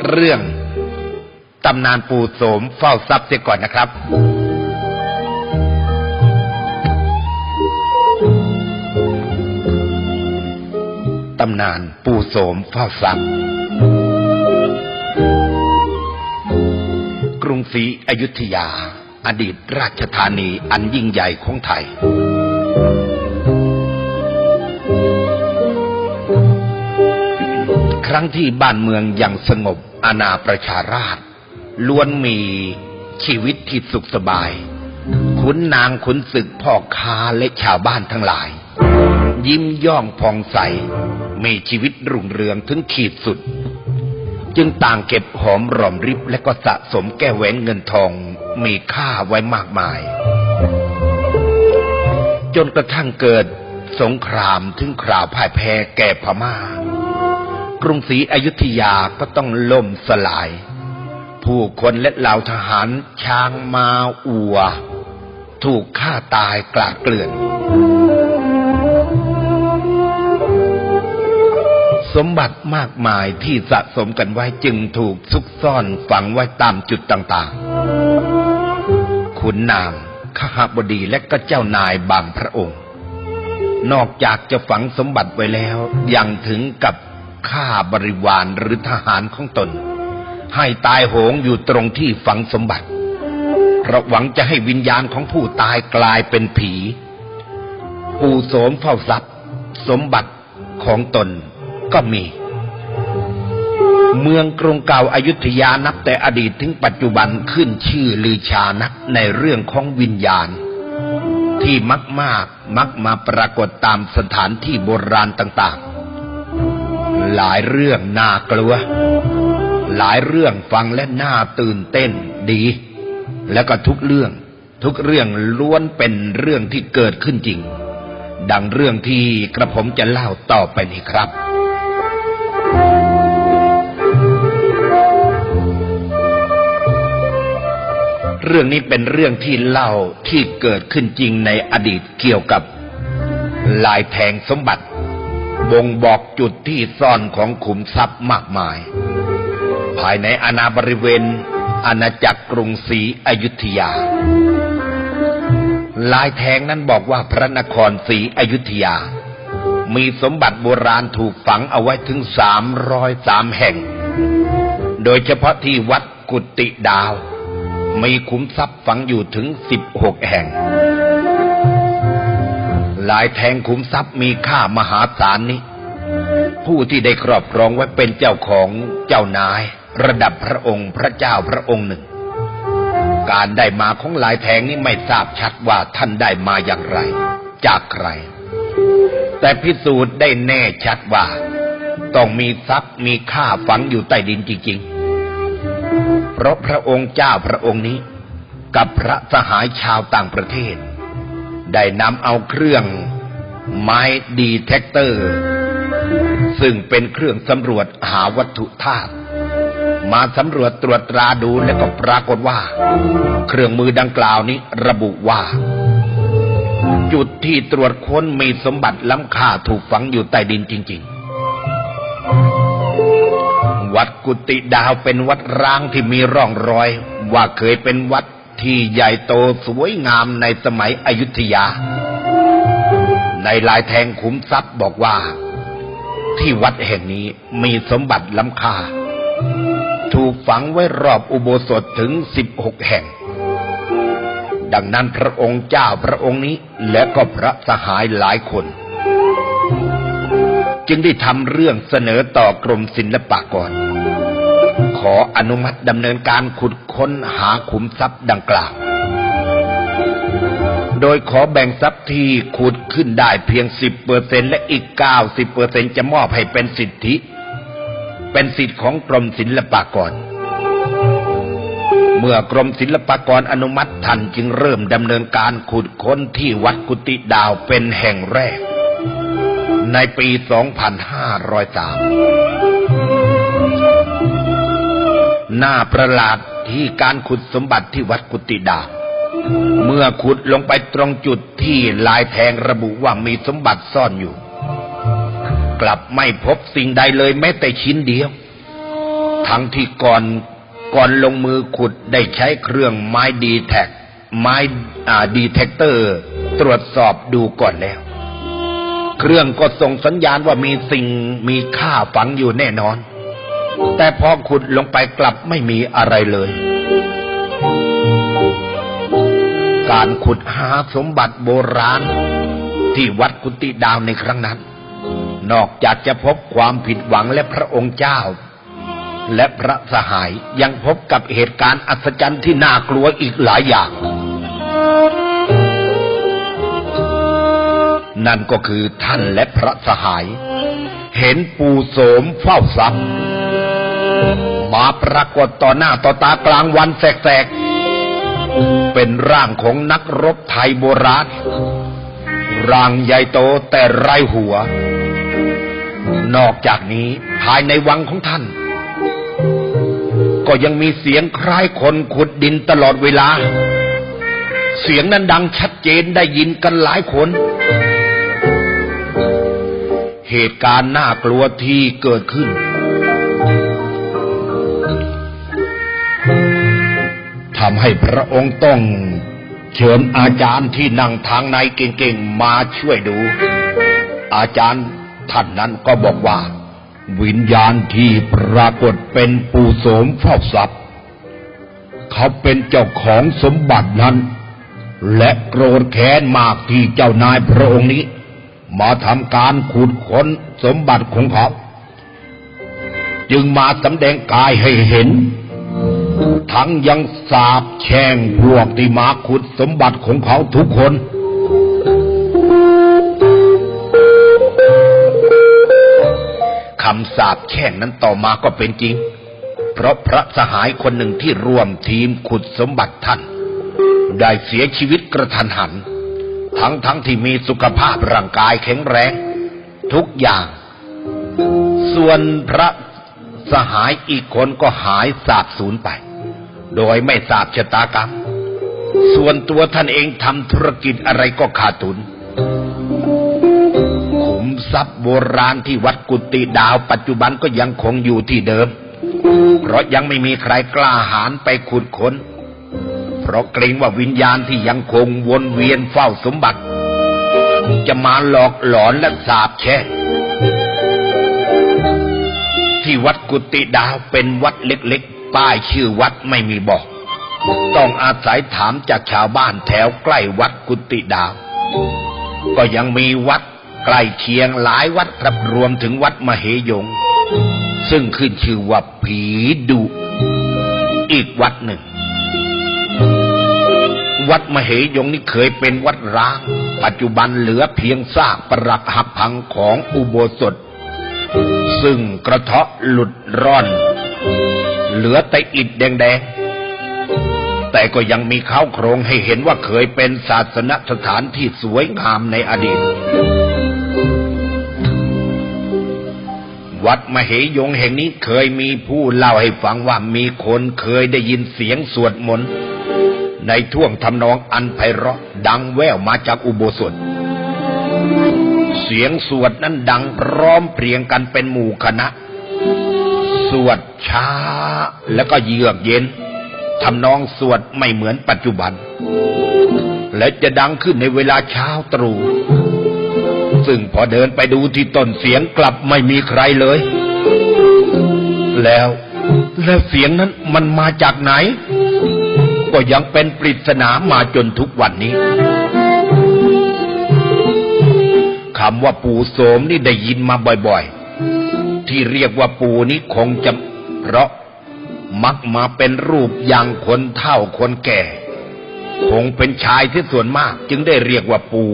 เรื่องตำนานปู่โสมเฝ้าทรัพย์เสียก่อนนะครับ ตำนานปู่โสมเฝ้าทรัพย์ กรุงศรีอยุธยา อดีตราชธานีอันยิ่งใหญ่ของไทย รั้งที่บ้านเมืองยังสงบอาณาประชาราษฎร์ล้วนมีชีวิตที่สุขสบาย ขุนนางขุนศึกพ่อค้าและชาวบ้านทั้งหลาย ยิ้มย่องผ่องใส มีชีวิตรุ่งเรืองถึงขีดสุด จึงต่างเก็บหอมรอมริบและก็สะสมแก้แหวนเงินทองมีค่าไว้มากมาย จนกระทั่งเกิดสงครามถึงคราวพ่ายแพ้แก่พม่า กรุงศรีอยุธยาก็ต้องล่มสลาย ผู้คนและเหล่าทหารช้างมาอัว ถูกฆ่าตายกลาดเกลื่อน สมบัติมากมายที่สะสมกันไว้จึงถูกซุกซ่อนฝังไว้ตามจุดต่างๆ ขุนนางขหบดีและก็เจ้านายบางพระองค์ นอกจากจะฝังสมบัติไว้แล้วยังถึงกับ ฆ่าบริวารหรือทหารของตน ให้ตายโหงอยู่ตรงที่ฝังสมบัติเพราะหวังจะให้วิญญาณของผู้ตายกลายเป็นผี ปู่โสมเฝ้าทรัพย์ สมบัติของตนก็มี เมืองกรุงเก่าอายุทยานับแต่อดีตถึงปัจจุบันขึ้นชื่อลือชานักในเรื่องของวิญญาณ ที่มักมากมักมาปรากฏตามสถานที่โบราณต่างๆ หลายเรื่องน่ากลัว หลายเรื่องฟังและน่าตื่นเต้นดี แล้วก็ทุกเรื่อง ทุกเรื่องล้วนเป็นเรื่องที่เกิดขึ้นจริง ดังเรื่องที่กระผมจะเล่าต่อไปนี้ครับเรื่องนี้เป็นเรื่องที่เล่าที่เกิดขึ้นจริงในอดีตเกี่ยวกับลายแทงสมบัติ บ่งบอกจุดที่ซ่อนของขุมทรัพย์มากมาย ภายในอาณาบริเวณ อาณาจักรกรุงศรีอยุธยา ลายแทงนั้นบอกว่าพระนครศรีอยุธยา มีสมบัติโบราณถูกฝังเอาไว้ถึงสามร้อยสามแห่ง โดยเฉพาะที่วัดกุติดาว มีขุมทรัพย์ฝังอยู่ถึงสิบหกแห่ง ลายแทงขุมทรัพย์มีค่ามหาศาลนี้ ผู้ที่ได้ครอบครองไว้เป็นเจ้าของเจ้านาย ระดับพระองค์พระเจ้าพระองค์หนึ่ง การได้มาของลายแทงนี้ไม่ทราบชัดว่าท่านได้มาอย่างไร จากใคร แต่พิสูจน์ได้แน่ชัดว่า ต้องมีทรัพย์มีค่าฝังอยู่ใต้ดินจริงๆ เพราะพระองค์เจ้าพระองค์นี้ กับพระสหายชาวต่างประเทศ ได้นำเอาเครื่องไม้ดีเทคเตอร์ ซึ่งเป็นเครื่องสำรวจหาวัตถุธาตุมาสำรวจตรวจตราดูแล้วก็ปรากฏว่า เครื่องมือดังกล่าวนี้ระบุว่า จุดที่ตรวจค้นมีสมบัติล้ำค่าถูกฝังอยู่ใต้ดินจริง ๆ วัดกุฏิดาวเป็นวัดร้างที่มีร่องรอย ว่าเคยเป็นวัด ที่ใหญ่โตสวยงามในสมัยอยุธยา ในลายแทงขุมทรัพย์บอกว่า ที่วัดแห่งนี้มีสมบัติล้ำค่า ถูกฝังไว้รอบอุโบสถถึงสิบหกแห่ง ดังนั้นพระองค์เจ้าพระองค์นี้และก็พระสหายหลายคน จึงได้ทำเรื่องเสนอต่อกรมศิลปากร ขออนุมัติดำเนินการขุดค้นหาขุมทรัพย์ดังกล่าว โดยขอแบ่งทรัพย์ที่ขุดขึ้นได้เพียงสิบเปอร์เซ็นและอีกเก้าสิบเปอร์เซ็นจะมอบให้เป็นสิทธิ เป็นสิทธิของกรมศิลปากร เมื่อกรมศิลปากรอนุมัติทันจึงเริ่มดำเนินการขุดค้นที่วัดกุฏิดาวเป็นแห่งแรก ในปี 2503 น่าประหลาดที่การขุดสมบัติที่วัดกุฏิดา เมื่อขุดลงไปตรงจุดที่ลายแทงระบุว่ามีสมบัติซ่อนอยู่ กลับไม่พบสิ่งใดเลยแม้แต่ชิ้นเดียว ทั้งที่ก่อนก่อนลงมือขุดได้ใช้เครื่องไม้ดีแท็กไม้อ่าดีเทคเตอร์ตรวจสอบดูก่อนแล้ว เครื่องก็ส่งสัญญาณว่ามีสิ่งมีค่าฝังอยู่แน่นอน แต่พอขุดลงไปกลับไม่มีอะไรเลย การขุดหาสมบัติโบราณ ที่วัดกุฏิดาวในครั้งนั้น นอกจากจะพบความผิดหวังและพระองค์เจ้า และพระสหายยังพบกับเหตุการณ์อัศจรรย์ที่น่ากลัวอีกหลายอย่าง นั่นก็คือท่านและพระสหาย เห็นปูโสมเฝ้าทรัพย์ มาปรากฏต่อหน้าต่อตากลางวันแสกๆ เป็นร่างของนักรบไทยโบราณ ร่างใหญ่โตแต่ไรหัว นอกจากนี้ภายในวังของท่าน ก็ยังมีเสียงคล้ายคนขุดดินตลอดเวลา เสียงนั้นดังชัดเจนได้ยินกันหลายคนเหตุการณ์น่ากลัวที่เกิดขึ้น ทำให้พระองค์ต้องเชิญอาจารย์ที่นั่งทางในเก่งๆมาช่วยดู อาจารย์ท่านนั้นก็บอกว่า วิญญาณที่ปรากฏเป็นปู่โสมเฝ้าทรัพย์ เขาเป็นเจ้าของสมบัตินั้น และโกรธแค้นมากที่เจ้านายพระองค์นี้ มาทำการขุดค้นสมบัติของเขา จึงมาสำแดงกายให้เห็น ทั้งยังสาบแช่งพวกที่มาขุดสมบัติของเขาทุกคน คำสาบแช่งนั้นต่อมาก็เป็นจริง เพราะพระสหายคนหนึ่งที่ร่วมทีมขุดสมบัติท่าน ได้เสียชีวิตกระทันหัน ทั้งทั้งที่มีสุขภาพร่างกายแข็งแรง ทุกอย่าง ส่วนพระสหายอีกคนก็หายสาบสูญไป โดยไม่ทราบชะตากรรม ส่วนตัวท่านเองทำธุรกิจอะไรก็ขาดทุน ขุมทรัพย์โบราณที่วัดกุฏิดาวปัจจุบันก็ยังคงอยู่ที่เดิม เพราะยังไม่มีใครกล้าหาญไปขุดค้น เพราะเกรงว่าวิญญาณที่ยังคงวนเวียนเฝ้าสมบัติ จะมาหลอกหลอนและสาบแช่งที่วัดกุฏิดาวเป็นวัดเล็ก ป้ายชื่อวัดไม่มีบอก ต้องอาศัยถามจากชาวบ้านแถวใกล้วัดกุฏิดาว ก็ยังมีวัดใกล้เคียงหลายวัดครับรวมถึงวัดมเหยง ซึ่งขึ้นชื่อว่าผีดุอีกวัดหนึ่ง วัดมเหยงนี่เคยเป็นวัดร้าง ปัจจุบันเหลือเพียงซากปรักหักพังของอุโบสถ ซึ่งกระเทาะหลุดร่อน เหลือแต่อิฐแดงๆ แต่ก็ยังมีข้าวโครงให้เห็นว่าเคยเป็นศาสนสถานที่สวยงามในอดีต วัดมเหยงแห่งนี้เคยมีผู้เล่าให้ฟังว่ามีคนเคยได้ยินเสียงสวดมนต์ในท่วงทำนองอันไพเราะดังแว่วมาจากอุโบสถ เสียงสวดนั้นดังพร้อมเพรียงกันเป็นหมู่คณะ สวดช้า แล้วก็เยือกเย็นทำนองสวดไม่เหมือนปัจจุบัน และจะดังขึ้นในเวลาเช้าตรู่ซึ่งพอเดินไปดูที่ต้นเสียงกลับไม่มีใครเลย แล้วแล้วเสียงนั้นมันมาจากไหน ก็ยังเป็นปริศนามาจนทุกวันนี้คำว่าปู่โสมนี่ได้ยินมาบ่อยๆ ที่เรียกว่าปูนี้คงจะเพราะมักมาเป็นรูปอย่างคนเฒ่าคนแก่ คงเป็นชายที่ส่วนมาก จึงได้เรียกว่าปู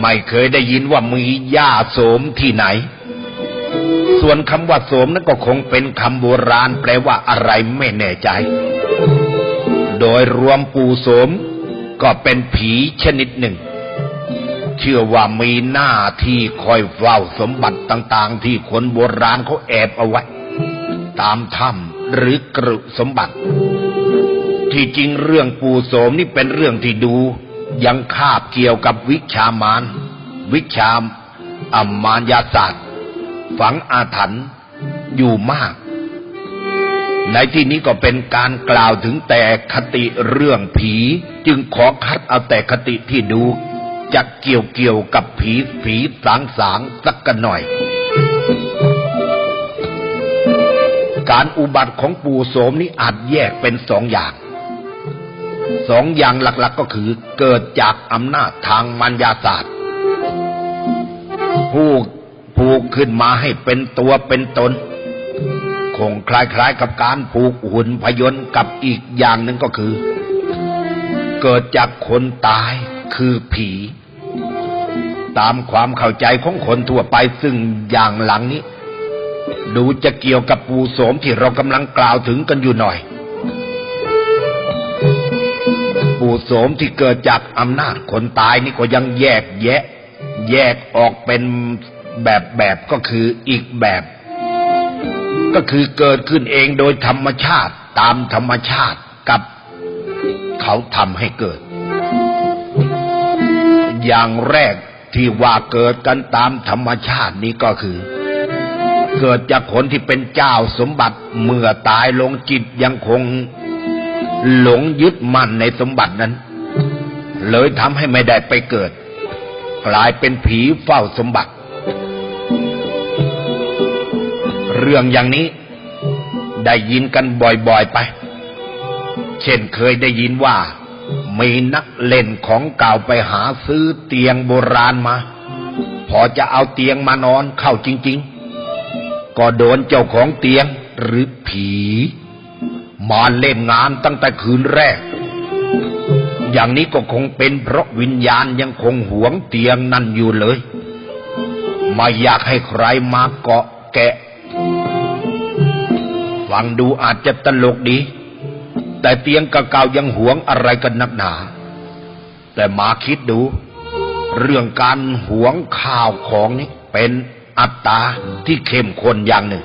ไม่เคยได้ยินว่ามีย่าโสมที่ไหน ส่วนคำว่าโสมนั้นก็คงเป็นคำโบราณแปลว่าอะไรไม่แน่ใจ โดยรวมปูโสมก็เป็นผีชนิดหนึ่ง เชื่อว่ามีหน้าที่คอยเฝ้าสมบัติต่างๆ ที่คนโบราณเขาแอบเอาไว้ ตามถ้ำหรือกรุสมบัติ ที่จริงเรื่องปู่โสมนี่เป็นเรื่องที่ดู ยังคาบเกี่ยวกับวิชามาน วิชามอมมานยาศาสตร์ ฝังอาถรรพ์อยู่มาก ในที่นี้ก็เป็นการกล่าวถึงแต่คติเรื่องผี จึงขอคัดเอาแต่คติที่ดู จะเกี่ยวเกี่ยวกับผีผีสางสางสักกันหน่อย การอุบัติของปู่โสมนี้อาจแยกเป็นสองอย่าง สองอย่างหลักๆก็คือเกิดจากอำนาจทางมัญญาศาสตร์ ผู้ผูกขึ้นมาให้เป็นตัวเป็นตน คงคล้ายๆกับการผูกหุ่นพยนต์กับอีกอย่างหนึ่งก็คือ เกิดจากคนตาย คือผี ตามความเข้าใจของคนทั่วไปซึ่งอย่างหลังนี้ ดูจะเกี่ยวกับปู่โสมที่เรากำลังกล่าวถึงกันอยู่หน่อย ปู่โสมที่เกิดจากอำนาจคนตายนี่ก็ยังแยกแยะ แยกออกเป็นแบบแบบก็คืออีกแบบ ก็คือเกิดขึ้นเองโดยธรรมชาติตามธรรมชาติกับเขาทำให้เกิด อย่างแรกที่ว่าเกิดกันตามธรรมชาตินี้ก็คือ เกิดจากคนที่เป็นเจ้าสมบัติเมื่อตายลงจิตยังคง หลงยึดมั่นในสมบัตินั้น เลยทำให้ไม่ได้ไปเกิด กลายเป็นผีเฝ้าสมบัติ เรื่องอย่างนี้ได้ยินกันบ่อยๆไป เช่นเคยได้ยินว่า มีนักเล่นของเก่าไปหาซื้อเตียงโบราณมา พอจะเอาเตียงมานอนเข้าจริง ๆ ก็โดนเจ้าของเตียงหรือผี มาเล่นงานตั้งแต่คืนแรก อย่างนี้ก็คงเป็นเพราะวิญญาณยังคงหวงเตียงนั่นอยู่เลย ไม่อยากให้ใครมาเกาะแกะ ฟังดูอาจจะตลกดี แต่เตียงเก่ายังหวงอะไรกันนักหนา แต่มาคิดดู เรื่องการหวงข่าวของนี้เป็นอัตตาที่เข้มข้นอย่างหนึ่ง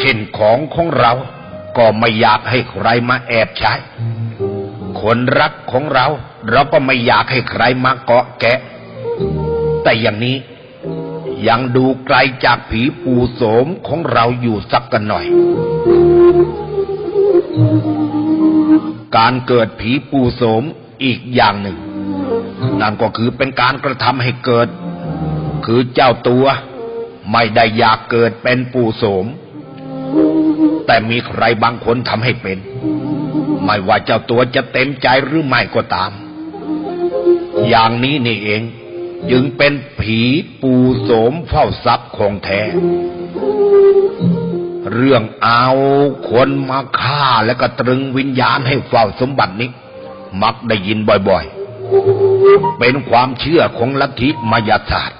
เช่นของของเรา ก็ไม่อยากให้ใครมาแอบใช้ คนรักของเรา เราก็ไม่อยากให้ใครมาเกาะแกะ แต่อย่างนี้ยังดูไกลจากผีปู่โสมของเราอยู่สักกันหน่อย การเกิดผีปู่โสมอีกอย่างหนึ่ง นั่นก็คือเป็นการกระทำให้เกิด คือเจ้าตัวไม่ได้อยากเกิดเป็นปู่โสม แต่มีใครบางคนทำให้เป็น ไม่ว่าเจ้าตัวจะเต็มใจหรือไม่ก็ตาม อย่างนี้นี่เอง จึงเป็นผีปูโสมเฝ้าทรัพย์ของแท้ เรื่องเอาคนมาฆ่าแล้วก็ตรึงวิญญาณให้เฝ้าสมบัตินี้ มักได้ยินบ่อยๆ เป็นความเชื่อของลัทธิมายาศาสตร์